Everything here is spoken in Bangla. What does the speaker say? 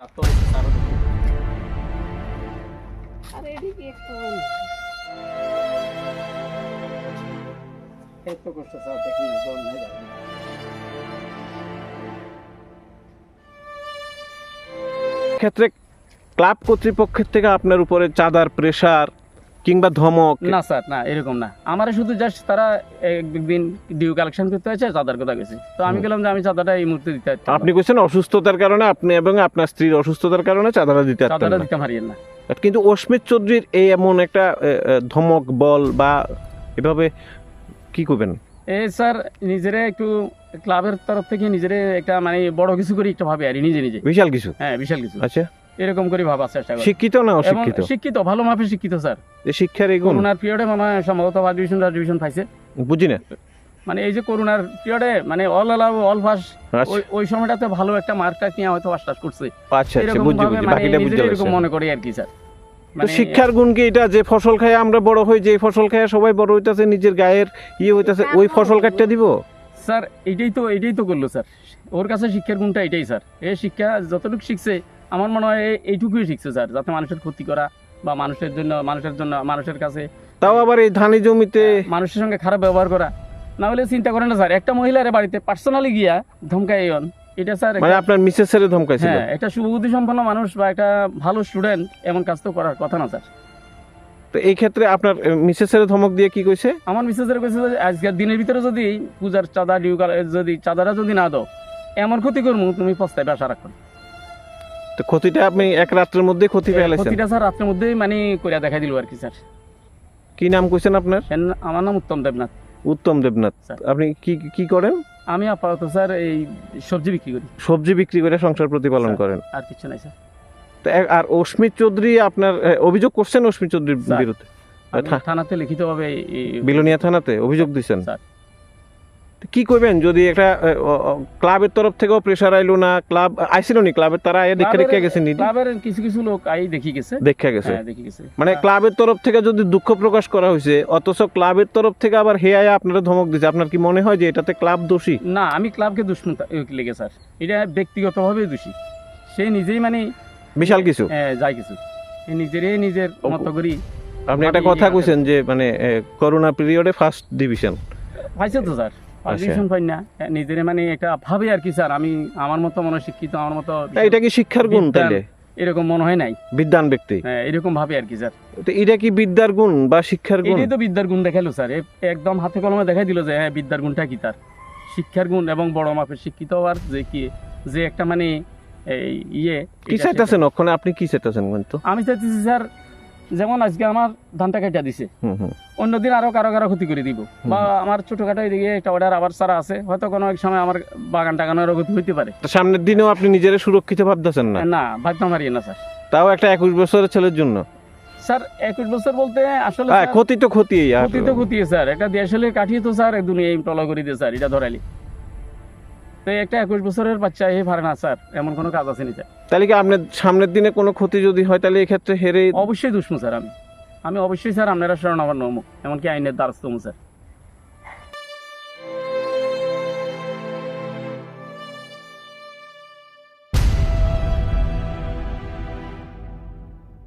তো হয়েছে স্যার আরে এদিকে একটু এত কষ্ট স্যার দেখুন জল নাই যাবে ক্ষেত্রে ক্লাব কর্তৃপক্ষের থেকে আপনার উপরে চাঁদার প্রেসার কিংবা ধমক? না স্যার না এরকম না। আমার শুধু জাস্ট তারা একদিন ডিউ কালেকশন করতে হয়েছে চাঁদার কথা গেছে তো আমি। গেলাম যে আমি চাঁদাটা এই মুহূর্তে দিতে আপনি কইছেন অসুস্থতার কারণে আপনি এবং আপনার স্ত্রীর অসুস্থতার কারণে চাঁদাটা দিতে চাঁদাটা। দিতে পারিয়েন না। কিন্তু অস্মিত চৌধুরীর এই এমন একটা এ, এ, ধমক বল বা এভাবে কি করবেন? এই স্যার নিজেরে একটু ক্লাবের তরফ থেকে নিজেরে একটা মানে বড় কিছু করে একটা ভাবে আর নিজে নিজে। বিশাল কিছু? হ্যাঁ বিশাল কিছু। আচ্ছা। এরকম করে ভাবার চেষ্টা করে। শিক্ষিত না অশিক্ষিত? শিক্ষিত ভালো মাপে শিক্ষিত স্যার। যে শিক্ষার এই গুণ? করোনার পিরিয়ডে মনে হয় সম্ভবত ফার্স্ট ডিভিশন ডিভিশন পাইছে। বুঝি না। মানে এই যে করোনার পিরিয়ডে মানে অল অ্যালাউ অল পাস ওই ওই সময়টাতে ভালো একটা মার্কটা নিয়ে হয়তো পাস টাস করছে। আচ্ছা আচ্ছা বুঝি বুঝি মানে বাকিটা বুঝতে এরকম পারছি। মনে করি আর কি স্যার। মানে শিক্ষার গুণ কি এটা? যে ফসল খায় আমরা বড় হই যে ফসল খায় সবাই বড় হইতাছে নিজের গায়ের ইয়ে হইতাছে ওই ফসল কাটতে দিব? স্যার এটাই তো এটাই তো করল স্যার। ওর কাছে শিক্ষার গুণটা এটাই স্যার। এই শিক্ষা যতটুকু শিখছে আমার মনে হয় এইটুকুই শিখছে স্যার যাতে মানুষের ক্ষতি করা বা মানুষের জন্য মানুষের জন্য মানুষের কাছে তাও আবার এই ধানি জমিতে মানুষের সঙ্গে খারাপ ব্যবহার করা। না হলে চিন্তা করেন না স্যার একটা মহিলার বাড়িতে পার্সোনালি গিয়া ধমকাই এটা স্যার মানে আপনার মিসেসের ধমকাইছিল হ্যাঁ একটা শুভবুদ্ধি সম্পন্ন মানুষ বা একটা ভালো স্টুডেন্ট এমন কাজ তো করার কথা না স্যার। তো এই ক্ষেত্রে আপনার মিসেসের ধমক দিয়ে কি কইছে? আমার মিসেসের যে আজকের দিনের ভিতরে যদি পূজার চাঁদা ডিউ যদি চাঁদাটা যদি না দাও এমন ক্ষতি করব তুমি পস্তায় আশা রাখো তো ক্ষতিটা আপনি এক রাত্রের মধ্যে ক্ষতি পেয়েছেন ক্ষতিটা স্যার রাত্রের মধ্যেই মানে করে দিল আর কি স্যার। কি নাম কইছেন আপনার? আমার নাম উত্তম দেবনাথ। উত্তম দেবনাথ। আপনি কি কি করেন? আমি আপাতত স্যার এই সবজি বিক্রি করি। সবজি বিক্রি করে সংসার প্রতিপালন করেন। আর কিছু নাই স্যার। তো আর অস্মিত চৌধুরী আপনার অভিযোগ করছেন অস্মিত চৌধুরীর বিরুদ্ধে? থানাতে লিখিতভাবে বিলোনিয়া থানাতে অভিযোগ দিচ্ছেন স্যার। কি করবেন? যদি একটা এ, ক্লাবের তরফ থেকেও প্রেশার আইলো না ক্লাব আইছিল নি ক্লাবের? তারা আয়া দেখে রেখে গেছেন ক্লাবের কিছু কিছু লোক আই দেখি গেছে। দেখে গেছে। হ্যাঁ দেখি গেছে। মানে ক্লাবের তরফ থেকে যদি দুঃখ প্রকাশ করা হয়েছে অথচ ক্লাবের তরফ থেকে আবার হে আয়া আপনারা ধমক দিচ্ছে আপনার কি মনে হয় যে এটাতে ক্লাব দোষী? না আমি ক্লাবকে দুশ্মন লেগে স্যার। এটা ব্যক্তিগতভাবে দোষী। সে নিজেই মানে বিশাল কিছু? আহ, যায় কিছু। নিজেরই নিজের মতো করি আপনি একটা কথা কইছেন যে মানে করোনা পিরিয়ডে ফার্স্ট ডিভিশন পাইছে তো স্যার। পারমিশন পাই না। নিজের মানে একটা ভাবে আর কি স্যার আমি আমার মতো মনে শিক্ষিত আমার মতো এটা কি শিক্ষার গুণ তাইলে? এরকম মনে হয় নাই। বিদ্যান ব্যক্তি? হ্যাঁ, এরকম ভাবে আর কি স্যার। তো এটা কি বিদ্যার গুণ বা শিক্ষার গুণ? এটাই তো বিদ্যার গুণ দেখাল স্যার। একদম হাতে কলমে দেখাই দিল যে হ্যাঁ বিদ্যার গুণটা কি তার? শিক্ষার গুণ এবং বড় মাপের শিক্ষিত হওয়ার যে কি যে একটা মানে এই ইয়ে কি এটা চাইতেছেন ওখানে? আপনি কি চাইতেছেন কিন্তু আমি চাইতেছি স্যার যেমন আজকে আমার ধানটা কেটে দিছে। অন্যদিন আরও কারও কারও ক্ষতি করে দিব। বা আমার ছোটখাটো এদিকে একটা অর্ডার আবার সারা আছে। হয়তো কোনো এক সময় আমার বাগান টাগানোর ক্ষতি হইতে পারে। সামনের দিনেও আপনি নিজের সুরক্ষিত ভাবতেছেন না? না ভাবতে পারি না স্যার। তাও একটা একুশ বছরের ছেলের জন্য? স্যার একুশ বছর বলতে আসলে হ্যাঁ ক্ষতি তো ক্ষতি ক্ষতি তো ক্ষতি স্যার। একটা দেশলে কাটিয়ে তো স্যার দুনিয়া টলা করে দিয়ে স্যার এটা ধরাইলি। তো একটা একুশ বছরের বাচ্চা এই পারে না স্যার এমন কোনো কাজ আছে নি স্যার তাহলে কি আপনার সামনের দিনে কোনো ক্ষতি যদি হয় তাহলে এক্ষেত্রে হেরে অবশ্যই দুশ্মন স্যার আমি। আমি অবশ্যই স্যার আপনারা শরণ আমার নমুক এমনকি আইনের দ্বারস্থ হব, স্যার।